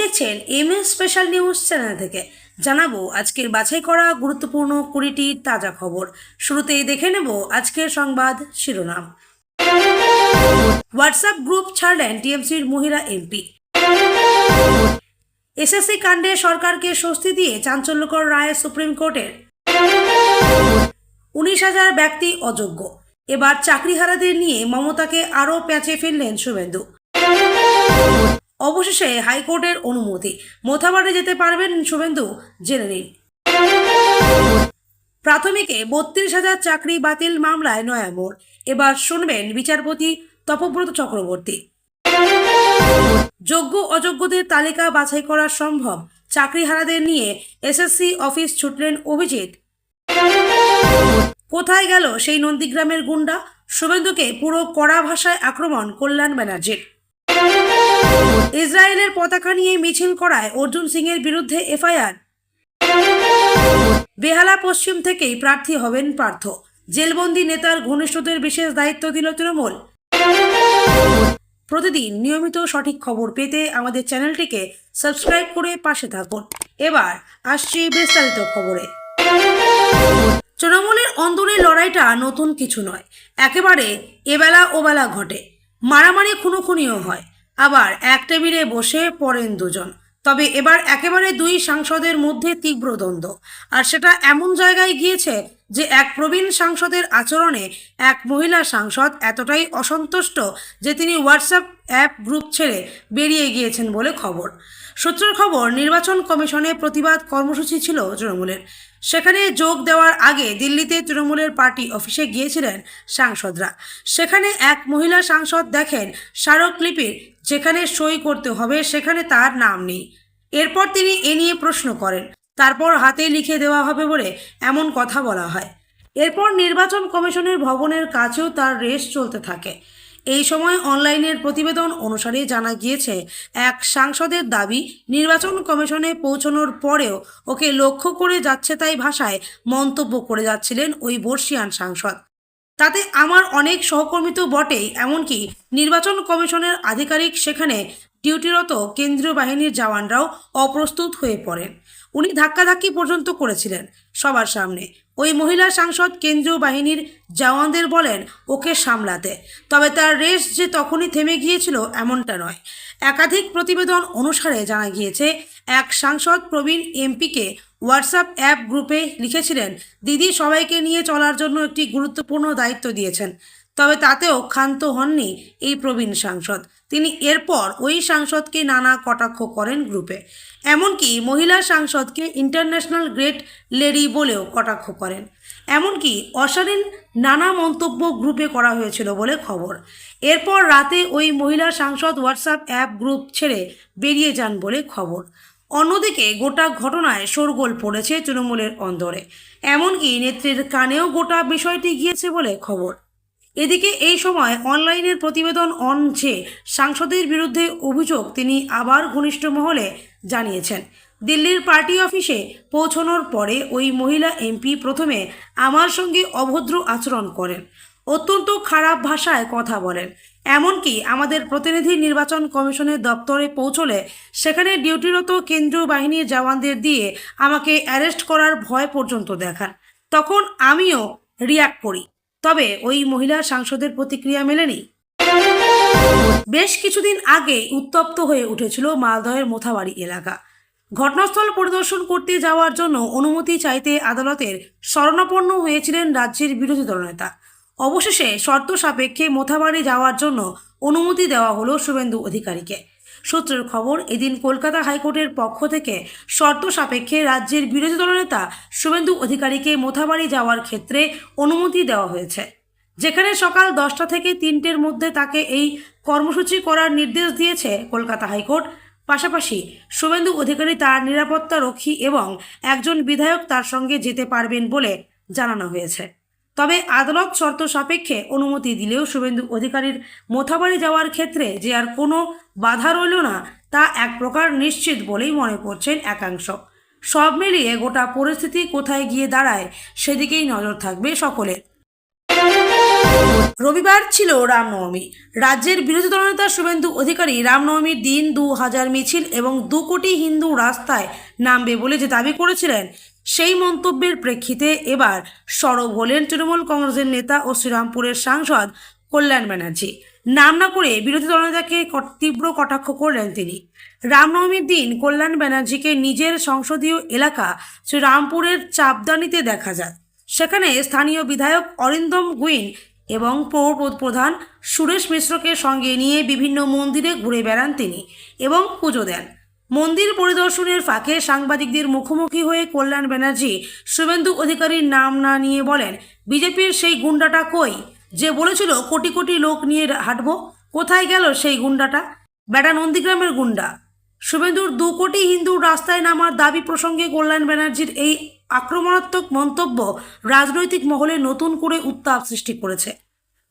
দেখছেন M S special news channel থেকে। জানাব আজকের বাছাই করা গুরুত্বপূর্ণ কুড়িটি তাজা খবর। শুরুতেই দেখে নেব আজকের সংবাদ শিরোনাম। হোয়াটসঅ্যাপ গ্রুপ ছাড়লেন টিএমসির মহিলা এমপি। এসএসসি কাণ্ডে সরকারকে স্বস্তি দিয়ে চাঞ্চল্যকর রায় সুপ্রিম কোর্টের। উনিশ হাজার ব্যক্তি অযোগ্য। এবার চাকরিহারাদের নিয়ে মমতাকে আরও প্যাঁচে ফেললেন শুভেন্দু। অবশেষে হাইকোর্টের অনুমতি। মোথাবাড়ি যেতে পারবেন শুভেন্দু, জেনে নিন। প্রাথমিকে বত্রিশ হাজার চাকরি বাতিল মামলায় নয়া মোড়। এবার শুনবেন বিচারপতি তপব্রত চক্রবর্তী। যোগ্য অযোগ্যদের তালিকা বাছাই করা সম্ভব। চাকরিহারাদের নিয়ে এসএসসি অফিস ছুটলেন অভিজিৎ। কোথায় গেল সেই নন্দীগ্রামের গুন্ডা? শুভেন্দুকে পুরো কড়া ভাষায় আক্রমণ কল্যাণ ব্যানার্জির। ইসরায়েলের পতাকা নিয়ে মিছিল করায় অর্জুন সিং এর বিরুদ্ধে এফআইআর। বেহালা পশ্চিম থেকেই প্রার্থী হবেন পার্থ। জেলবন্দি নেতার ঘনিষ্ঠদের বিশেষ দায়িত্ব দিল তৃণমূল। প্রতিদিন নিয়মিত সঠিক খবর পেতে আমাদের চ্যানেলটিকে সাবস্ক্রাইব করে পাশে থাকুন। এবার আসছি বিস্তারিত খবরে। তৃণমূলের অন্দরের লড়াইটা নতুন কিছু নয়। একেবারে এবেলা ওবেলা ঘটে। মারামারি খুনোখুনিও হয়। আবার এক টেবিলে বসে পড়েন দুজন। তবে এবার একেবারে দুই সাংসদের মধ্যে তীব্র দ্বন্দ্ব। আর সেটা এমন জায়গায় গিয়েছে যে এক প্রবীণ সাংসদের আচরণে এক মহিলা সাংসদ এতটাই অসন্তুষ্ট যে তিনি হোয়াটসঅ্যাপ অ্যাপ গ্রুপ ছেড়ে বেরিয়ে গিয়েছেন বলে খবর। সূত্রের খবর, নির্বাচন কমিশনে প্রতিবাদ কর্মসূচি ছিল তৃণমূলের। সেখানে যোগ দেওয়ার আগে দিল্লিতে তৃণমূলের পার্টি অফিসে গিয়েছিলেন সাংসদরা। সেখানে এক মহিলা সাংসদ দেখেন স্মারকলিপির, যেখানে সই করতে হবে সেখানে তার নাম নেই। এরপর তিনি এ নিয়ে প্রশ্ন করেন, তারপর হাতে লিখে দেওয়া হবে বলে এমন কথা বলা হয়। এরপর নির্বাচন কমিশনের ভবনের কাছেও তার রেস চলতে থাকে। এই সময় অনলাইনের প্রতিবেদন অনুসারে জানা গিয়েছে, এক সাংসদের দাবি, নির্বাচন কমিশনে পৌঁছানোর পরেও ওকে লক্ষ্য করে যাচ্ছে তাই ভাষায় মন্তব্য করে যাচ্ছিলেন ওই বর্ষিয়ান সাংসদ। তাতে আমার অনেক সহকর্মী তো বটেই, এমনকি নির্বাচন কমিশনের আধিকারিক সেখানে ডিউটিরত কেন্দ্রীয় বাহিনীর জওয়ানরাও অপ্রস্তুত হয়ে পড়েন। উনি ধাক্কাধাক্কি পর্যন্ত করেছিলেন সবার সামনে। ওই মহিলা সাংসদ কেন্দ্রীয় বাহিনীর জওয়ানদের বলেন, ওকে সামলাতে। তবে তার রেস যে তখনই থেমে গিয়েছিল এমনটা নয়। একাধিক প্রতিবেদন অনুসারে জানা গিয়েছে, এক সাংসদ প্রবীণ এমপিকে হোয়াটসঅ্যাপ অ্যাপ গ্রুপে লিখেছিলেন, দিদি সবাইকে নিয়ে চলার জন্য একটি গুরুত্বপূর্ণ দায়িত্ব দিয়েছেন। তবে তাতেও ক্ষান্ত হননি এই প্রবীণ সাংসদ। তিনি এরপর ওই সাংসদকে নানা কটাক্ষ করেন গ্রুপে। এমনকি মহিলা সাংসদকে ইন্টারন্যাশনাল গ্রেট লেডি বলেও কটাক্ষ করেন। এমনকি অশালীন নানা মন্তব্য গ্রুপে করা হয়েছিল বলে খবর। এরপর রাতে ওই মহিলা সাংসদ হোয়াটসঅ্যাপ অ্যাপ গ্রুপ ছেড়ে বেরিয়ে যান বলে খবর। অন্যদিকে গোটা ঘটনায় শোরগোল পড়েছে তৃণমূলের অন্দরে। এমনকি নেত্রীর কানেও গোটা বিষয়টি গিয়েছে বলে খবর। এদিকে এই সময় অনলাইনের প্রতিবেদন অন যে সাংসদের বিরুদ্ধে অভিযোগ তিনি আবার ঘনিষ্ঠ মহলে জানিয়েছেন। দিল্লির পার্টি অফিসে পৌঁছানোর পরে ওই মহিলা এমপি প্রথমে আমার সঙ্গে অভদ্র আচরণ করেন, অত্যন্ত খারাপ ভাষায় কথা বলেন। এমনকি আমাদের প্রতিনিধি নির্বাচন কমিশনের দপ্তরে পৌঁছলে সেখানে ডিউটিরত কেন্দ্রীয় বাহিনীর জওয়ানদের দিয়ে আমাকে অ্যারেস্ট করার ভয় পর্যন্ত দেখান। তখন আমিও রিয়াক্ট করি। তবে ওই মহিলা সাংসদের প্রতিক্রিয়া মেলেনি। বেশ কিছুদিন আগে উত্তপ্ত হয়ে উঠেছিল মালদহের মোথাবাড়ি এলাকা। ঘটনাস্থল পরিদর্শন করতে যাওয়ার জন্য অনুমতি চাইতে আদালতের শরণাপন্ন হয়েছিলেন রাজ্যের বিরোধী দলনেতা। অবশেষে শর্ত সাপেক্ষে মোথাবাড়ি যাওয়ার জন্য অনুমতি দেওয়া হলো শুভেন্দু অধিকারীকে। সূত্রের খবর, এদিন কলকাতা হাইকোর্টের পক্ষ থেকে শর্ত সাপেক্ষে রাজ্যের বিরোধী দলনেতা শুভেন্দু অধিকারীকে মোথাবাড়ি যাওয়ার ক্ষেত্রে অনুমতি দেওয়া হয়েছে, যেখানে সকাল দশটা থেকে তিনটের মধ্যে তাকে এই কর্মসূচি করার নির্দেশ দিয়েছে কলকাতা হাইকোর্ট। পাশাপাশি শুভেন্দু অধিকারী তার নিরাপত্তা রক্ষী এবং একজন বিধায়ক তার সঙ্গে যেতে পারবেন বলে জানানো হয়েছে। তবে আদালত শর্ত সাপেক্ষে অনুমতি দিলেও শুভেন্দু অধিকারীর মোথাবাড়ি যাওয়ার ক্ষেত্রে যে আর কোনো বাধা রইল না, তা এক প্রকার নিশ্চিত বলেই মনে করছেন একাংশ। সব মিলিয়ে গোটা পরিস্থিতি কোথায় গিয়ে দাঁড়ায় সেদিকেই নজর থাকবে সকলের। রবিবার ছিল রামনবমী। রাজ্যের বিরোধী দলনেতা শুভেন্দু অধিকারী রামনবমীর দিন দু হাজার মিছিল এবং দু কোটি হিন্দু রাস্তায় নামবে বলে যে দাবি করেছিলেন সেই মন্তব্যের প্রেক্ষিতে এবার সরব হলেন তৃণমূল কংগ্রেসের নেতা ও শ্রীরামপুরের সাংসদ কল্যাণ ব্যানার্জি। নাম না করে বিরোধী দলনেতাকে তীব্র কটাক্ষ করলেন তিনি। রামনবমীর দিন কল্যাণ ব্যানার্জিকে নিজের সংসদীয় এলাকা শ্রীরামপুরের চাপদানিতে দেখা যায়। সেখানে স্থানীয় বিধায়ক অরিন্দম গুইন এবং পৌর প্রধান সুরেশ মিশ্রকে সঙ্গে নিয়ে বিভিন্ন মন্দিরে ঘুরে বেড়ান তিনি এবং পুজো দেন। মন্দির পরিদর্শনের ফাঁকে সাংবাদিকদের মুখোমুখি হয়ে কল্যাণ ব্যানার্জি শুভেন্দু অধিকারীর নাম না নিয়ে বলেন, বিজেপির সেই গুন্ডাটা কই? যে বলেছিল কোটি কোটি লোক নিয়ে হাঁটবো, কোথায় গেল সেই গুন্ডাটা? ব্যাটা নন্দীগ্রামের গুন্ডা। শুভেন্দুর দু কোটি হিন্দু রাস্তায় নামার দাবি প্রসঙ্গে কল্যাণ ব্যানার্জির এই আক্রমণাত্মক মন্তব্য রাজনৈতিক মহলে নতুন করে উত্তাপ সৃষ্টি করেছে।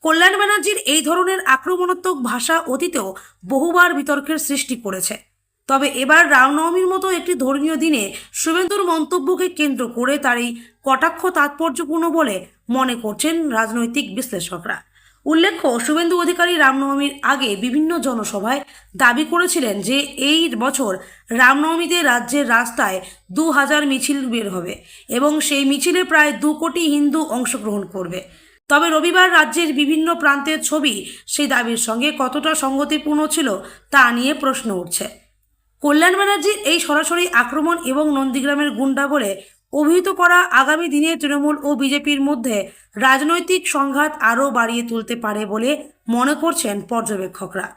কল্যাণ ব্যানার্জির এই ধরনের আক্রমণাত্মক ভাষা অতীতেও বহুবার বিতর্কের সৃষ্টি করেছে। তবে এবার রামনবমীর মতো একটি ধর্মীয় দিনে শুভেন্দুর মন্তব্যকে কেন্দ্র করে তার এই কটাক্ষ তাৎপর্যপূর্ণ বলে মনে করছেন রাজনৈতিক বিশ্লেষকরা। উল্লেখ্য, শুভেন্দু অধিকারী রামনবমীর আগে বিভিন্ন জনসভায় দাবি করেছিলেন যে এই বছর রামনবমীতে রাজ্যের রাস্তায় দু হাজার মিছিল বের হবে এবং সেই মিছিলে প্রায় দু কোটি হিন্দু অংশগ্রহণ করবে। তবে রবিবার রাজ্যের বিভিন্ন প্রান্তের ছবি সেই দাবির সঙ্গে কতটা সঙ্গতিপূর্ণ ছিল তা নিয়ে প্রশ্ন উঠছে। কল্যাণ ব্যানার্জির এই সরাসরি আক্রমণ এবং নন্দীগ্রামের গুন্ডা বলে অভিহিত করা আগামী দিনে তৃণমূল ও বিজেপির মধ্যে রাজনৈতিক সংঘাত আরও বাড়িয়ে তুলতে পারে বলে মনে করছেন পর্যবেক্ষকরা।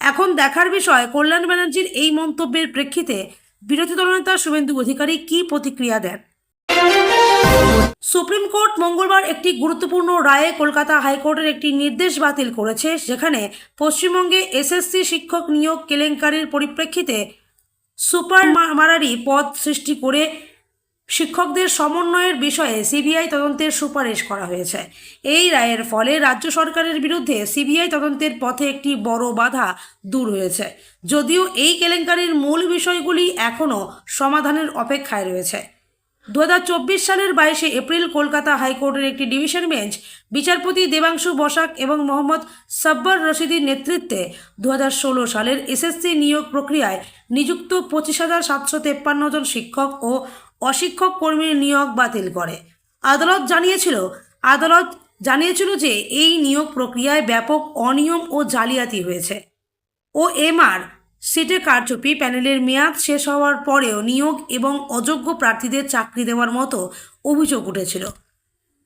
এখন দেখার বিষয়, কল্যাণ ব্যানার্জির এই মন্তব্যের প্রেক্ষিতে বিরোধী দলনেতা শুভেন্দু অধিকারী কী প্রতিক্রিয়া দেন? সুপ্রিম কোর্ট মঙ্গলবার একটি গুরুত্বপূর্ণ রায়ে কলকাতা হাইকোর্টের একটি নির্দেশ বাতিল করেছে, যেখানে পশ্চিমবঙ্গে এসএসসি শিক্ষক নিয়োগ কেলেঙ্কারির পরিপ্রেক্ষিতে সুপার মারারি পদ সৃষ্টি করে শিক্ষকদের সমন্বয়ের বিষয়ে সিবিআই তদন্তের সুপারিশ করা হয়েছে। এই রায়ের ফলে রাজ্য সরকারের বিরুদ্ধে সিবিআই তদন্তের পথে একটি বড় বাধা দূর হয়েছে। যদিও এই কেলেঙ্কারির মূল বিষয়গুলি এখনও সমাধানের অপেক্ষায় রয়েছে। দুহাজার চব্বিশ সালের বাইশে এপ্রিল কলকাতা হাইকোর্টের একটি ডিভিশন বেঞ্চ বিচারপতি দেবাংশু বসাক এবং মোহাম্মদ সাব্বার রশিদির নেতৃত্বে দু হাজার ষোলো সালের এসএসসি নিয়োগ প্রক্রিয়ায় নিযুক্ত পঁচিশ হাজার সাতশো তেপ্পান্ন জন শিক্ষক ও অশিক্ষক কর্মীর নিয়োগ বাতিল করে। আদালত জানিয়েছিল আদালত জানিয়েছিল যে এই নিয়োগ প্রক্রিয়ায় ব্যাপক অনিয়ম ও জালিয়াতি হয়েছে। ও এমআর সিটে কারচুপি, প্যানেলের মেয়াদ শেষ হওয়ার পরেও নিয়োগ এবং অযোগ্য প্রার্থীদের চাকরি দেওয়ার মতো অভিযোগ উঠেছিল।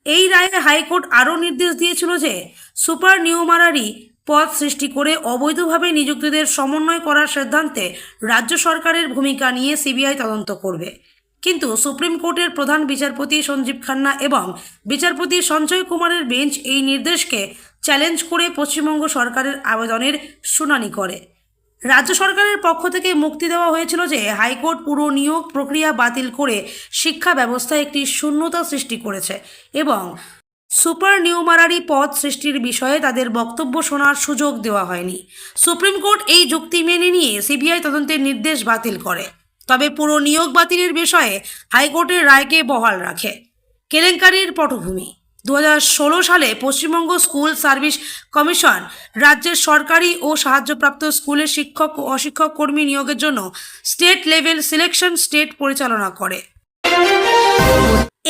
এই রায়ে হাইকোর্ট আরও নির্দেশ দিয়েছিল যে সুপার নিউমারারি পদ সৃষ্টি করে অবৈধভাবে নিযুক্তদের সমন্বয় করার সিদ্ধান্তে রাজ্য সরকারের ভূমিকা নিয়ে সিবিআই তদন্ত করবে। কিন্তু সুপ্রিম কোর্টের প্রধান বিচারপতি সঞ্জীব খান্না এবং বিচারপতি সঞ্জয় কুমারের বেঞ্চ এই নির্দেশকে চ্যালেঞ্জ করে পশ্চিমবঙ্গ সরকারের আবেদনের শুনানি করে। রাজ্য সরকারের পক্ষ থেকে মুক্তি দেওয়া হয়েছিল যে হাইকোর্ট পুরো নিয়োগ প্রক্রিয়া বাতিল করে শিক্ষা ব্যবস্থায় একটি শূন্যতা সৃষ্টি করেছে এবং সুপার নিউমারারি পদ সৃষ্টির বিষয়ে তাদের বক্তব্য শোনার সুযোগ দেওয়া হয়নি। সুপ্রিম কোর্ট এই যুক্তি মেনে নিয়ে সিবিআই তদন্তের নির্দেশ বাতিল করে। তবে পুরো নিয়োগ বাতিলের বিষয়ে হাইকোর্টের রায়কে বহাল রাখে। কেলেঙ্কারির পটভূমি। দু হাজার ষোলো সালে পশ্চিমবঙ্গ স্কুল সার্ভিস কমিশন রাজ্যের সরকারি ও সাহায্যপ্রাপ্ত স্কুলের শিক্ষক ও অশিক্ষক কর্মী নিয়োগের জন্য স্টেট লেভেল সিলেকশন স্টেট পরিচালনা করে।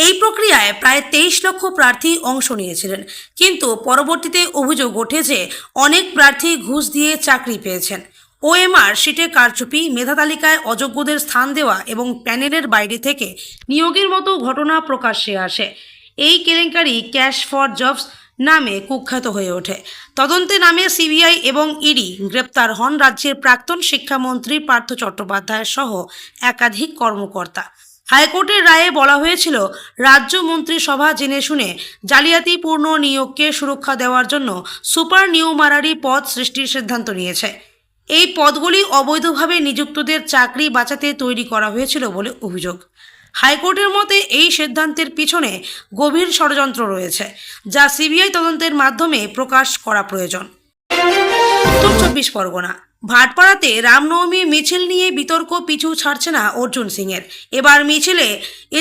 এই প্রক্রিয়ায় প্রায় তেইশ লক্ষ প্রার্থী অংশ নিয়েছিলেন। কিন্তু পরবর্তীতে অভিযোগ ওঠে যে অনেক প্রার্থী ঘুষ দিয়ে চাকরি পেয়েছেন। ওএমআর সিটে কারচুপি, মেধা তালিকায় অযোগ্যদের স্থান দেওয়া এবং প্যানেলের বাইরে থেকে নিয়োগের মতো ঘটনা প্রকাশ্যে আসে। এই কেলেঙ্কারি ক্যাশ ফর জবস নামে কুখ্যাত হয়ে ওঠে। তদন্তে নামে সিবিআই এবং ইডি গ্রেপ্তার হন রাজ্যের প্রাক্তন শিক্ষামন্ত্রী পার্থ চট্টোপাধ্যায় সহ একাধিক কর্মকর্তা। হাইকোর্টের রায়ে বলা হয়েছিল, রাজ্য মন্ত্রিসভা জেনে শুনে জালিয়াতিপূর্ণ নিয়োগকে সুরক্ষা দেওয়ার জন্য সুপার নিউমারারি পদ সৃষ্টির সিদ্ধান্ত নিয়েছে। এই পদগুলি অবৈধভাবে নিযুক্তদের চাকরি বাঁচাতে তৈরি করা হয়েছিল বলে অভিযোগ। হাইকোর্টের মতে এই সিদ্ধান্তের পিছনে গভীর ষড়যন্ত্র রয়েছে, যা সিবিআই তদন্তের মাধ্যমে প্রকাশ করা প্রয়োজন। উত্তর চব্বিশ পরগনা। ভাটপাড়াতে রামনবমী মিছিল নিয়ে বিতর্ক পিছু ছাড়ছে না অর্জুন সিংয়ের। এবার মিছিলে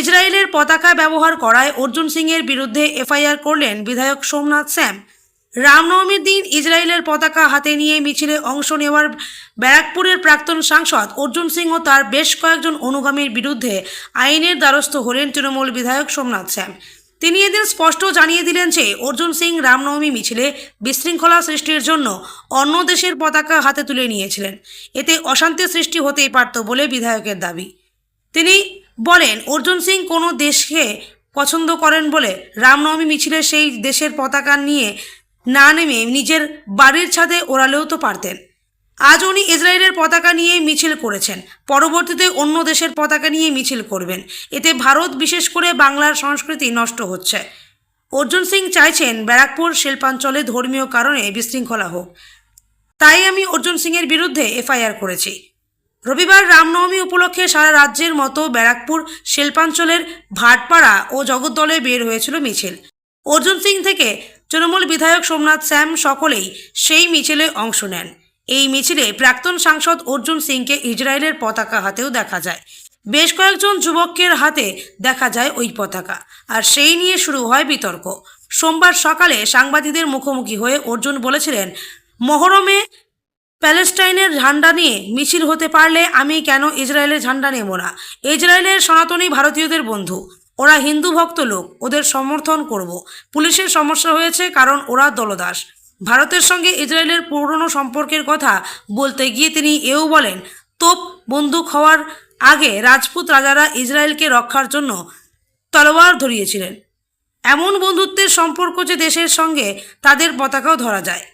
ইসরায়েলের পতাকা ব্যবহার করায় অর্জুন সিংয়ের বিরুদ্ধে এফআইআর করলেন বিধায়ক সোমনাথ শ্যাম রামনবমীর দিন ইসরায়েলের পতাকা হাতে নিয়ে মিছিলে অংশ নেওয়ার ব্যারাকপুরের প্রাক্তন সাংসদ অর্জুন সিং ও তার বেশ কয়েকজন অনুগামীর বিরুদ্ধে আইনের দ্বারস্থ হলেন তৃণমূল বিধায়ক সোমনাথ শ্যাম তিনি এদিন স্পষ্ট জানিয়ে দিলেন যে, অর্জুন সিং রামনবমী মিছিলে বিশৃঙ্খলা সৃষ্টির জন্য অন্য দেশের পতাকা হাতে তুলে নিয়েছিলেন। এতে অশান্তি সৃষ্টি হতেই পারত বলে বিধায়কের দাবি। তিনি বলেন, অর্জুন সিং কোনো দেশকে পছন্দ করেন বলে রামনবমী মিছিলে সেই দেশের পতাকা নিয়ে না নেমে নিজের বাড়ির ছাদে ওড়ালেও তো পারতেন। আজ উনি ইসরায়েলের পতাকা নিয়ে মিছিল করেছেন। পরবর্তীতে অন্য দেশের পতাকা নিয়ে মিছিল করবেন। এতে ভারত বিশেষ করে বাংলার সংস্কৃতি নষ্ট হচ্ছে। অর্জুন সিং চাইছেন ব্যারাকপুর শিল্পাঞ্চলে ধর্মীয় কারণে বিশৃঙ্খলা হোক। তাই আমি অর্জুন সিংয়ের বিরুদ্ধে এফআইআর করেছি। রবিবার রামনবমী উপলক্ষে সারা রাজ্যের মতো ব্যারাকপুর শিল্পাঞ্চলের ভাটপাড়া ও জগদ্দলে বের হয়েছিল মিছিল। অর্জুন সিং থেকে তৃণমূল বিধায়ক সোমনাথ শ্যাম সকলেই সেই মিছিলে অংশ নেন। এই মিছিলে প্রাক্তন সাংসদ অর্জুন সিংকে ইসরায়েলের পতাকা হাতেও দেখা যায়। বেশ কয়েকজন যুবকের হাতে দেখা যায় ওই পতাকা। আর সেই নিয়ে শুরু হয় বিতর্ক। সোমবার সকালে সাংবাদিকদের মুখোমুখি হয়ে অর্জুন বলেছিলেন, মহরমে প্যালেস্টাইনের ঝান্ডা নিয়ে মিছিল হতে পারলে আমি কেন ইসরায়েলের ঝান্ডা নেব না? ইসরায়েলের সনাতনী ভারতীয়দের বন্ধু। ওরা হিন্দু ভক্ত লোক, ওদের সমর্থন করব। পুলিশের সমস্যা হয়েছে কারণ ওরা দলদাস। ভারতের সঙ্গে ইসরায়েলের পুরনো সম্পর্কের কথা বলতে গিয়ে তিনি এও বলেন, তোপ, বন্দুক হওয়ার আগে রাজপুত রাজারা ইসরায়েলকে রক্ষার জন্য তলোয়ার ধরিয়েছিলেন। এমন বন্ধুত্বের সম্পর্ক যে দেশের সঙ্গে তাদের পতাকাও ধরা যায়।